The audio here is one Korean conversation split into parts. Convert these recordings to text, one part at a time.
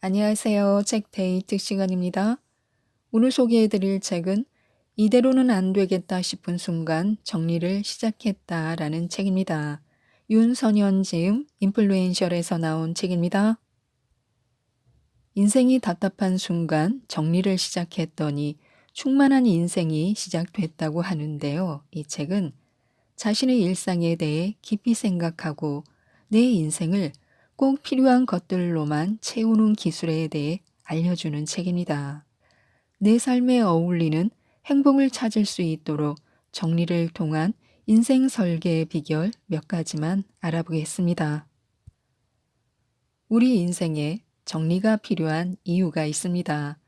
안녕하세요. 책 데이트 시간입니다. 오늘 소개해드릴 책은 이대로는 안 되겠다 싶은 순간 정리를 시작했다 라는 책입니다. 윤선현 지음 인플루엔셜에서 나온 책입니다. 인생이 답답한 순간 정리를 시작했더니 충만한 인생이 시작됐다고 하는데요. 이 책은 자신의 일상에 대해 깊이 생각하고 내 인생을 꼭 필요한 것들로만 채우는 기술에 대해 알려주는 책입니다. 내 삶에 어울리는 행복을 찾을 수 있도록 정리를 통한 인생 설계의 비결 몇 가지만 알아보겠습니다. 우리 인생에 정리가 필요한 이유가 있습니다.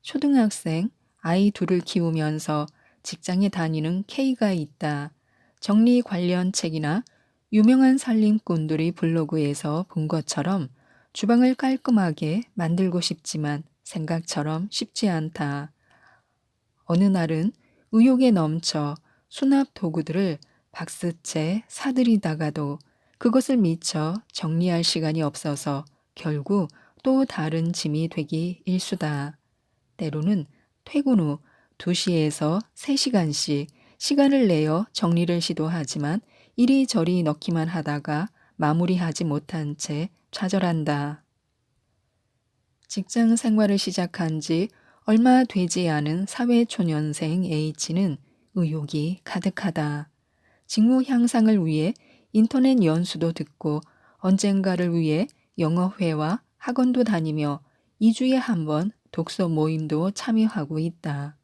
초등학생 아이 둘을 키우면서 직장에 다니는 K가 있다. 정리 관련 책이나 유명한 살림꾼들의 블로그에서 본 것처럼 주방을 깔끔하게 만들고 싶지만 생각처럼 쉽지 않다. 어느 날은 의욕에 넘쳐 수납 도구들을 박스채 사들이다가도 그것을 미처 정리할 시간이 없어서 결국 또 다른 짐이 되기 일수다. 때로는 퇴근 후 2시에서 3시간씩 시간을 내어 정리를 시도하지만 이리저리 넣기만 하다가 마무리하지 못한 채 좌절한다. 직장 생활을 시작한 지 얼마 되지 않은 사회초년생 H는 의욕이 가득하다. 직무 향상을 위해 인터넷 연수도 듣고 언젠가를 위해 영어회와 학원도 다니며 2주에 한 번 독서 모임도 참여하고 있다.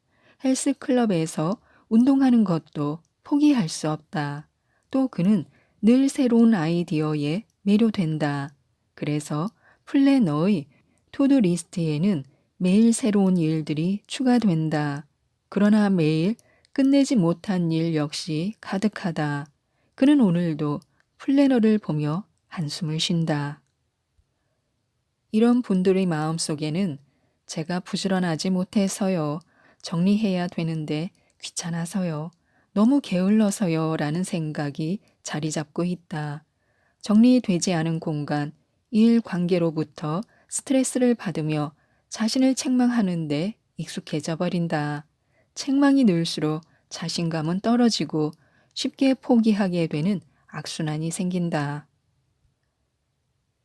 헬스클럽에서 운동하는 것도 포기할 수 없다. 또 그는 늘 새로운 아이디어에 매료된다. 그래서 플래너의 투두 리스트에는 매일 새로운 일들이 추가된다. 그러나 매일 끝내지 못한 일 역시 가득하다. 그는 오늘도 플래너를 보며 한숨을 쉰다. 이런 분들의 마음 속에는 제가 부지런하지 못해서요. 정리해야 되는데 귀찮아서요. 너무 게을러서요. 라는 생각이 자리 잡고 있다. 정리되지 않은 공간, 일 관계로부터 스트레스를 받으며 자신을 책망하는데 익숙해져 버린다. 책망이 늘수록 자신감은 떨어지고 쉽게 포기하게 되는 악순환이 생긴다.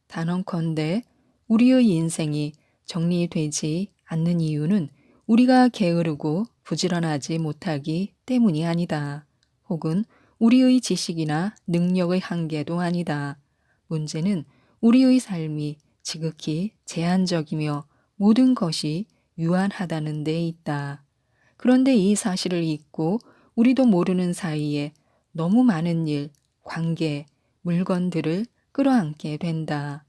단언컨대 우리의 인생이 정리되지 않는 이유는 우리가 게으르고 부지런하지 못하기 때문이 아니다. 혹은 우리의 지식이나 능력의 한계도 아니다. 문제는 우리의 삶이 지극히 제한적이며 모든 것이 유한하다는 데 있다. 그런데 이 사실을 잊고 우리도 모르는 사이에 너무 많은 일, 관계, 물건들을 끌어안게 된다.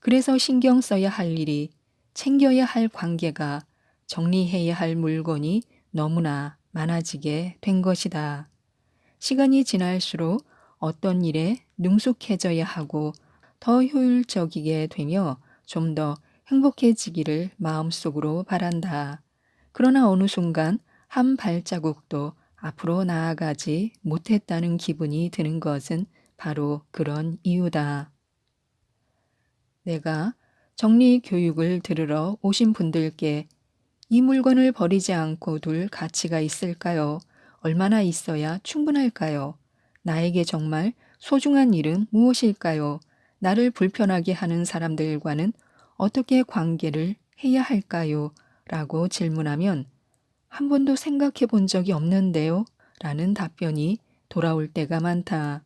그래서 신경 써야 할 일이 챙겨야 할 관계가 정리해야 할 물건이 너무나 많아지게 된 것이다. 시간이 지날수록 어떤 일에 능숙해져야 하고 더 효율적이게 되며 좀 더 행복해지기를 마음속으로 바란다. 그러나 어느 순간 한 발자국도 앞으로 나아가지 못했다는 기분이 드는 것은 바로 그런 이유다. 내가 정리 교육을 들으러 오신 분들께 이 물건을 버리지 않고 둘 가치가 있을까요? 얼마나 있어야 충분할까요? 나에게 정말 소중한 일은 무엇일까요? 나를 불편하게 하는 사람들과는 어떻게 관계를 해야 할까요? 라고 질문하면 한 번도 생각해 본 적이 없는데요? 라는 답변이 돌아올 때가 많다.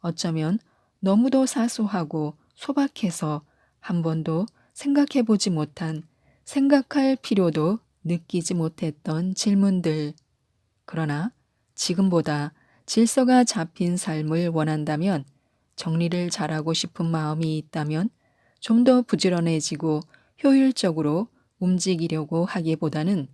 어쩌면 너무도 사소하고 소박해서 한 번도 생각해 보지 못한 생각할 필요도 느끼지 못했던 질문들. 그러나 지금보다 질서가 잡힌 삶을 원한다면 정리를 잘하고 싶은 마음이 있다면 좀 더 부지런해지고 효율적으로 움직이려고 하기보다는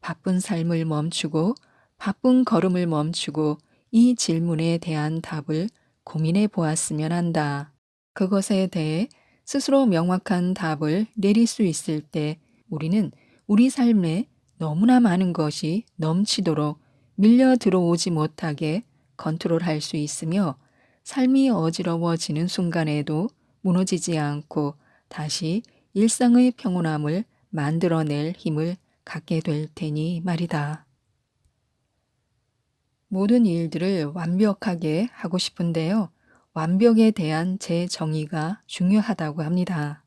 바쁜 삶을 멈추고 바쁜 걸음을 멈추고 이 질문에 대한 답을 고민해 보았으면 한다. 그것에 대해 스스로 명확한 답을 내릴 수 있을 때 우리는 우리 삶에 너무나 많은 것이 넘치도록 밀려 들어오지 못하게 컨트롤할 수 있으며 삶이 어지러워지는 순간에도 무너지지 않고 다시 일상의 평온함을 만들어낼 힘을 갖게 될 테니 말이다. 모든 일들을 완벽하게 하고 싶은데요. 완벽에 대한 제 정의가 중요하다고 합니다.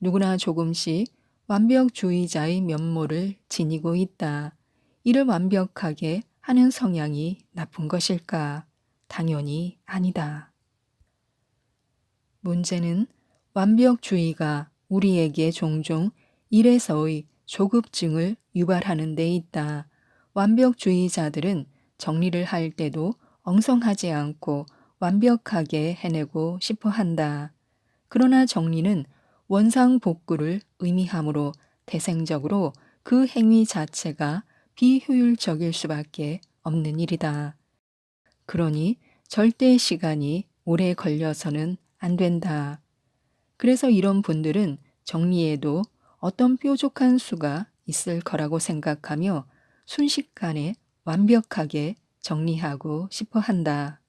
누구나 조금씩 완벽주의자의 면모를 지니고 있다. 이를 완벽하게 하는 성향이 나쁜 것일까? 당연히 아니다. 문제는 완벽주의가 우리에게 종종 일에서의 조급증을 유발하는 데 있다. 완벽주의자들은 정리를 할 때도 엉성하지 않고 완벽하게 해내고 싶어 한다. 그러나 정리는 원상 복구를 의미하므로 대생적으로 그 행위 자체가 비효율적일 수밖에 없는 일이다. 그러니 절대 시간이 오래 걸려서는 안 된다. 그래서 이런 분들은 정리에도 어떤 뾰족한 수가 있을 거라고 생각하며 순식간에 완벽하게 정리하고 싶어 한다.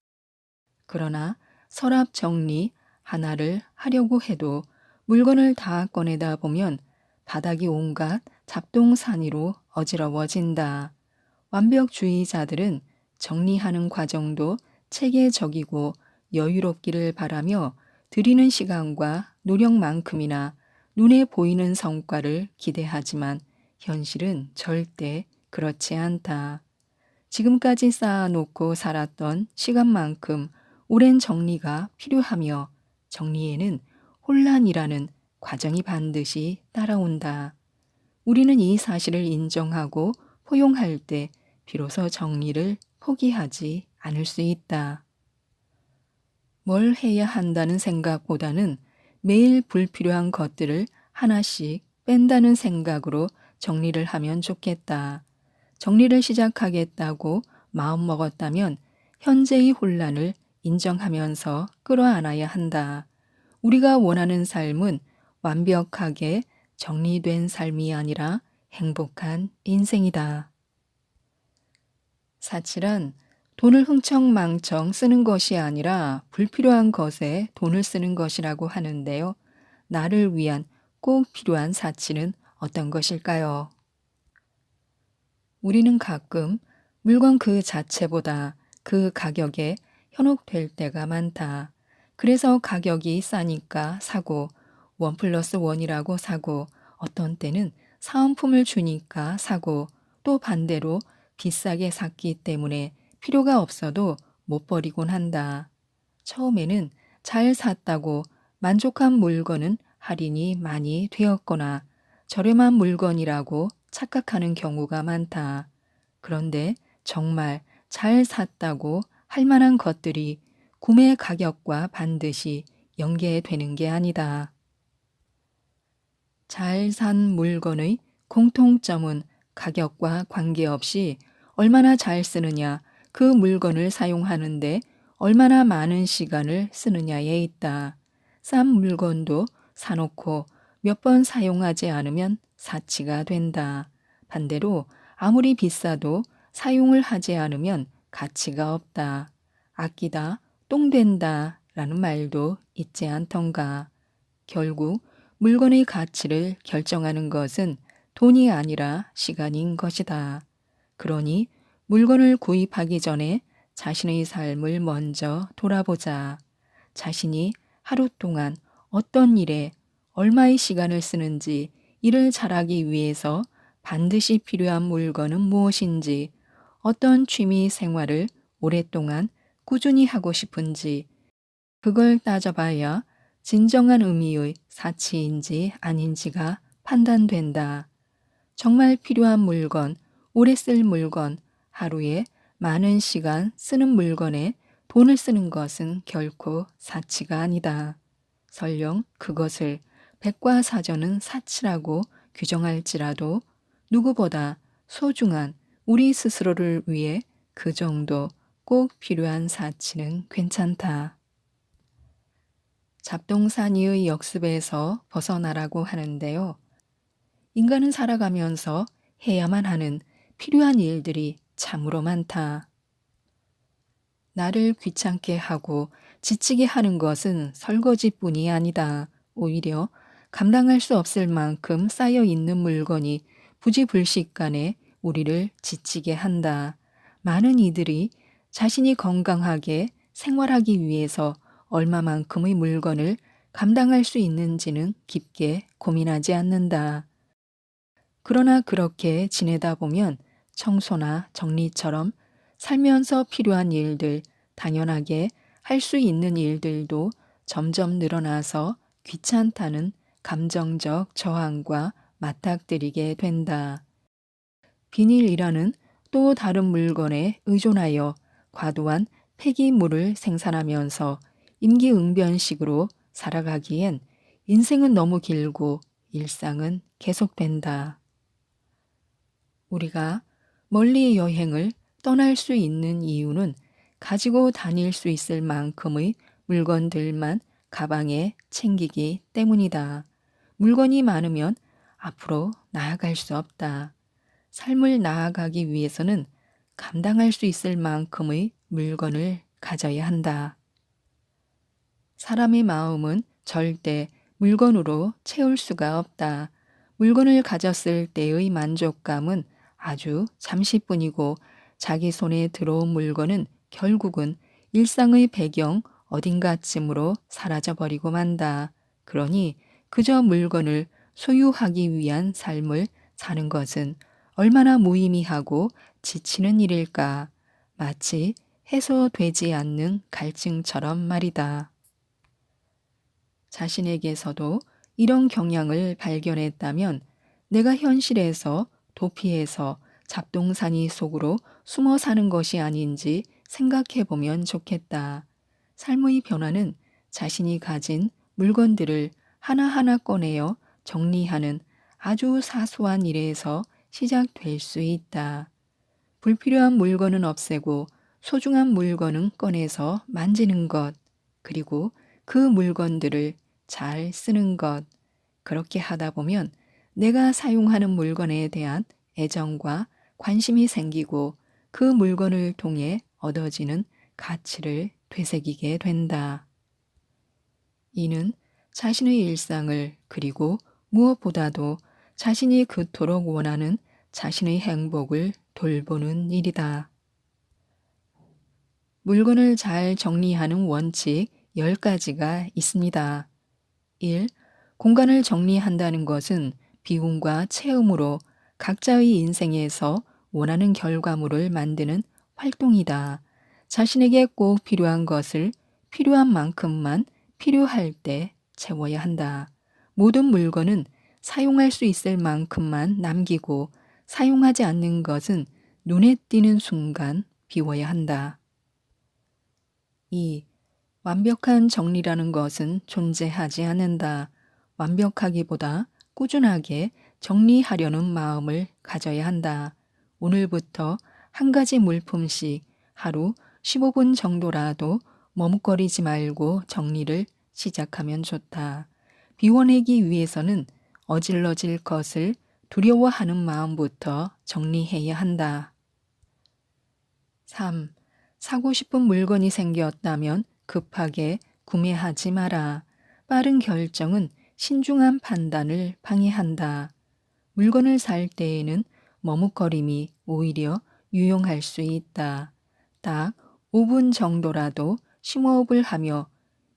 그러나 서랍 정리 하나를 하려고 해도 물건을 다 꺼내다 보면 바닥이 온갖 잡동사니로 어지러워진다. 완벽주의자들은 정리하는 과정도 체계적이고 여유롭기를 바라며 들이는 시간과 노력만큼이나 눈에 보이는 성과를 기대하지만 현실은 절대 그렇지 않다. 지금까지 쌓아놓고 살았던 시간만큼 오랜 정리가 필요하며 정리에는 혼란이라는 과정이 반드시 따라온다. 우리는 이 사실을 인정하고 포용할 때 비로소 정리를 포기하지 않을 수 있다. 뭘 해야 한다는 생각보다는 매일 불필요한 것들을 하나씩 뺀다는 생각으로 정리를 하면 좋겠다. 정리를 시작하겠다고 마음먹었다면 현재의 혼란을 인정하면서 끌어안아야 한다. 우리가 원하는 삶은 완벽하게 정리된 삶이 아니라 행복한 인생이다. 사칠은 돈을 흥청망청 쓰는 것이 아니라 불필요한 것에 돈을 쓰는 것이라고 하는데요. 나를 위한 꼭 필요한 사치는 어떤 것일까요? 우리는 가끔 물건 그 자체보다 그 가격에 현혹될 때가 많다. 그래서 가격이 싸니까 사고 원 플러스 원이라고 사고 어떤 때는 사은품을 주니까 사고 또 반대로 비싸게 샀기 때문에 필요가 없어도 못 버리곤 한다. 처음에는 잘 샀다고 만족한 물건은 할인이 많이 되었거나 저렴한 물건이라고 착각하는 경우가 많다. 그런데 정말 잘 샀다고 할 만한 것들이 구매 가격과 반드시 연계되는 게 아니다. 잘 산 물건의 공통점은 가격과 관계없이 얼마나 잘 쓰느냐, 그 물건을 사용하는데 얼마나 많은 시간을 쓰느냐에 있다. 싼 물건도 사놓고 몇 번 사용하지 않으면 사치가 된다. 반대로 아무리 비싸도 사용을 하지 않으면 가치가 없다. 아끼다, 똥된다 라는 말도 있지 않던가. 결국 물건의 가치를 결정하는 것은 돈이 아니라 시간인 것이다. 그러니 물건을 구입하기 전에 자신의 삶을 먼저 돌아보자. 자신이 하루 동안 어떤 일에 얼마의 시간을 쓰는지 일을 잘하기 위해서 반드시 필요한 물건은 무엇인지 어떤 취미 생활을 오랫동안 꾸준히 하고 싶은지 그걸 따져봐야 진정한 의미의 사치인지 아닌지가 판단된다. 정말 필요한 물건, 오래 쓸 물건, 하루에 많은 시간 쓰는 물건에 돈을 쓰는 것은 결코 사치가 아니다. 설령 그것을 백과사전은 사치라고 규정할지라도 누구보다 소중한 우리 스스로를 위해 그 정도 꼭 필요한 사치는 괜찮다. 잡동사니의 역습에서 벗어나라고 하는데요. 인간은 살아가면서 해야만 하는 필요한 일들이 참으로 많다. 나를 귀찮게 하고 지치게 하는 것은 설거지뿐이 아니다. 오히려 감당할 수 없을 만큼 쌓여 있는 물건이 부지불식간에 우리를 지치게 한다. 많은 이들이 자신이 건강하게 생활하기 위해서 얼마만큼의 물건을 감당할 수 있는지는 깊게 고민하지 않는다. 그러나 그렇게 지내다 보면 청소나 정리처럼 살면서 필요한 일들, 당연하게 할 수 있는 일들도 점점 늘어나서 귀찮다는 감정적 저항과 맞닥뜨리게 된다. 비닐이라는 또 다른 물건에 의존하여 과도한 폐기물을 생산하면서 임기응변식으로 살아가기엔 인생은 너무 길고 일상은 계속된다. 우리가 멀리 여행을 떠날 수 있는 이유는 가지고 다닐 수 있을 만큼의 물건들만 가방에 챙기기 때문이다. 물건이 많으면 앞으로 나아갈 수 없다. 삶을 나아가기 위해서는 감당할 수 있을 만큼의 물건을 가져야 한다. 사람의 마음은 절대 물건으로 채울 수가 없다. 물건을 가졌을 때의 만족감은 아주 잠시뿐이고 자기 손에 들어온 물건은 결국은 일상의 배경 어딘가쯤으로 사라져버리고 만다. 그러니 그저 물건을 소유하기 위한 삶을 사는 것은 얼마나 무의미하고 지치는 일일까. 마치 해소되지 않는 갈증처럼 말이다. 자신에게서도 이런 경향을 발견했다면 내가 현실에서 도피해서 잡동사니 속으로 숨어 사는 것이 아닌지 생각해 보면 좋겠다. 삶의 변화는 자신이 가진 물건들을 하나하나 꺼내어 정리하는 아주 사소한 일에서 시작될 수 있다. 불필요한 물건은 없애고 소중한 물건은 꺼내서 만지는 것, 그리고 그 물건들을 잘 쓰는 것. 그렇게 하다 보면 내가 사용하는 물건에 대한 애정과 관심이 생기고 그 물건을 통해 얻어지는 가치를 되새기게 된다. 이는 자신의 일상을 그리고 무엇보다도 자신이 그토록 원하는 자신의 행복을 돌보는 일이다. 물건을 잘 정리하는 원칙 10가지가 있습니다. 1. 공간을 정리한다는 것은 비움과 체험으로 각자의 인생에서 원하는 결과물을 만드는 활동이다. 자신에게 꼭 필요한 것을 필요한 만큼만 필요할 때 채워야 한다. 모든 물건은 사용할 수 있을 만큼만 남기고 사용하지 않는 것은 눈에 띄는 순간 비워야 한다. 2. 완벽한 정리라는 것은 존재하지 않는다. 완벽하기보다 꾸준하게 정리하려는 마음을 가져야 한다. 오늘부터 한 가지 물품씩 하루 15분 정도라도 머뭇거리지 말고 정리를 시작하면 좋다. 비워내기 위해서는 어질러질 것을 두려워하는 마음부터 정리해야 한다. 3. 사고 싶은 물건이 생겼다면 급하게 구매하지 마라. 빠른 결정은 신중한 판단을 방해한다. 물건을 살 때에는 머뭇거림이 오히려 유용할 수 있다. 딱 5분 정도라도 심호흡을 하며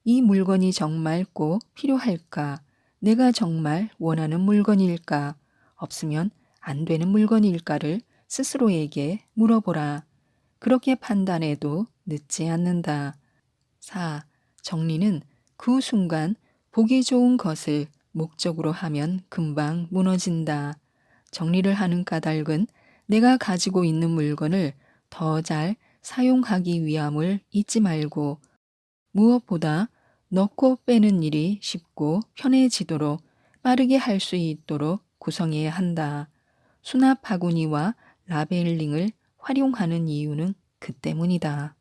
이 물건이 정말 꼭 필요할까? 내가 정말 원하는 물건일까? 없으면 안 되는 물건일까를 스스로에게 물어보라. 그렇게 판단해도 늦지 않는다. 4. 정리는 그 순간 보기 좋은 것을 목적으로 하면 금방 무너진다. 정리를 하는 까닭은 내가 가지고 있는 물건을 더 잘 사용하기 위함을 잊지 말고 무엇보다 넣고 빼는 일이 쉽고 편해지도록 빠르게 할 수 있도록 구성해야 한다. 수납 바구니와 라벨링을 활용하는 이유는 그 때문이다.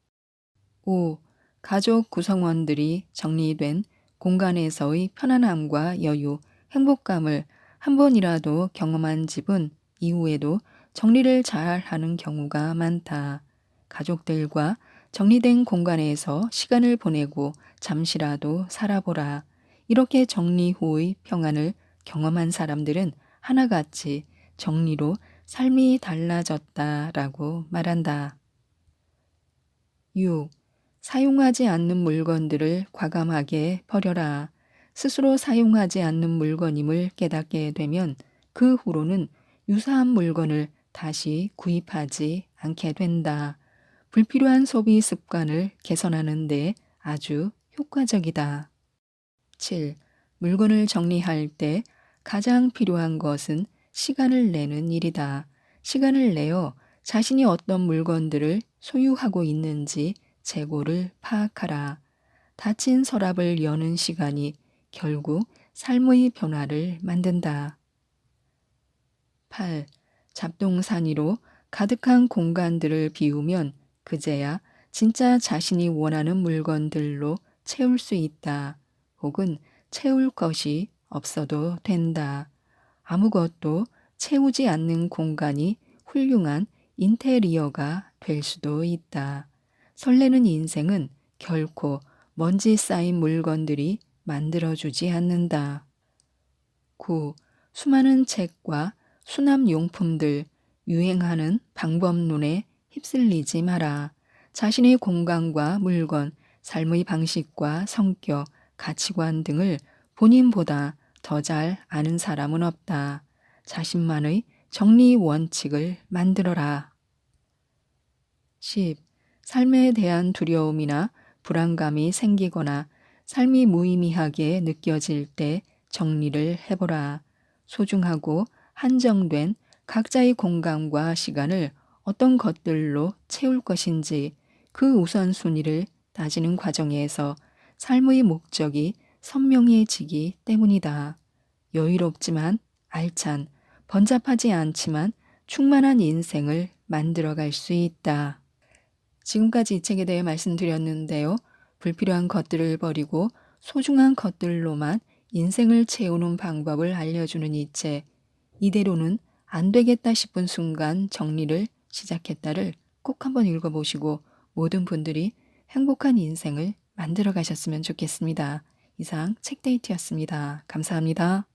5. 가족 구성원들이 정리된 공간에서의 편안함과 여유, 행복감을 한 번이라도 경험한 집은 이후에도 정리를 잘 하는 경우가 많다. 가족들과 정리된 공간에서 시간을 보내고 잠시라도 살아보라. 이렇게 정리 후의 평안을 경험한 사람들은 하나같이 정리로 삶이 달라졌다라고 말한다. 6. 사용하지 않는 물건들을 과감하게 버려라. 스스로 사용하지 않는 물건임을 깨닫게 되면 그 후로는 유사한 물건을 다시 구입하지 않게 된다. 불필요한 소비 습관을 개선하는 데 아주 효과적이다. 7. 물건을 정리할 때 가장 필요한 것은 시간을 내는 일이다. 시간을 내어 자신이 어떤 물건들을 소유하고 있는지 재고를 파악하라. 닫힌 서랍을 여는 시간이 결국 삶의 변화를 만든다. 8. 잡동사니로 가득한 공간들을 비우면 그제야 진짜 자신이 원하는 물건들로 채울 수 있다. 혹은 채울 것이 없어도 된다. 아무것도 채우지 않는 공간이 훌륭한 인테리어가 될 수도 있다. 설레는 인생은 결코 먼지 쌓인 물건들이 만들어주지 않는다. 9. 수많은 책과 수납용품들, 유행하는 방법론에 휩쓸리지 마라. 자신의 공간과 물건, 삶의 방식과 성격, 가치관 등을 본인보다 더 잘 아는 사람은 없다. 자신만의 정리 원칙을 만들어라. 10. 삶에 대한 두려움이나 불안감이 생기거나 삶이 무의미하게 느껴질 때 정리를 해보라. 소중하고 한정된 각자의 공간과 시간을 어떤 것들로 채울 것인지 그 우선순위를 따지는 과정에서 삶의 목적이 선명해지기 때문이다. 여유롭지만 알찬, 번잡하지 않지만 충만한 인생을 만들어갈 수 있다. 지금까지 이 책에 대해 말씀드렸는데요. 불필요한 것들을 버리고 소중한 것들로만 인생을 채우는 방법을 알려주는 이 책. 이대로는 안 되겠다 싶은 순간 정리를 시작했다를 꼭 한번 읽어보시고 모든 분들이 행복한 인생을 만들어 가셨으면 좋겠습니다. 이상 책데이트였습니다. 감사합니다.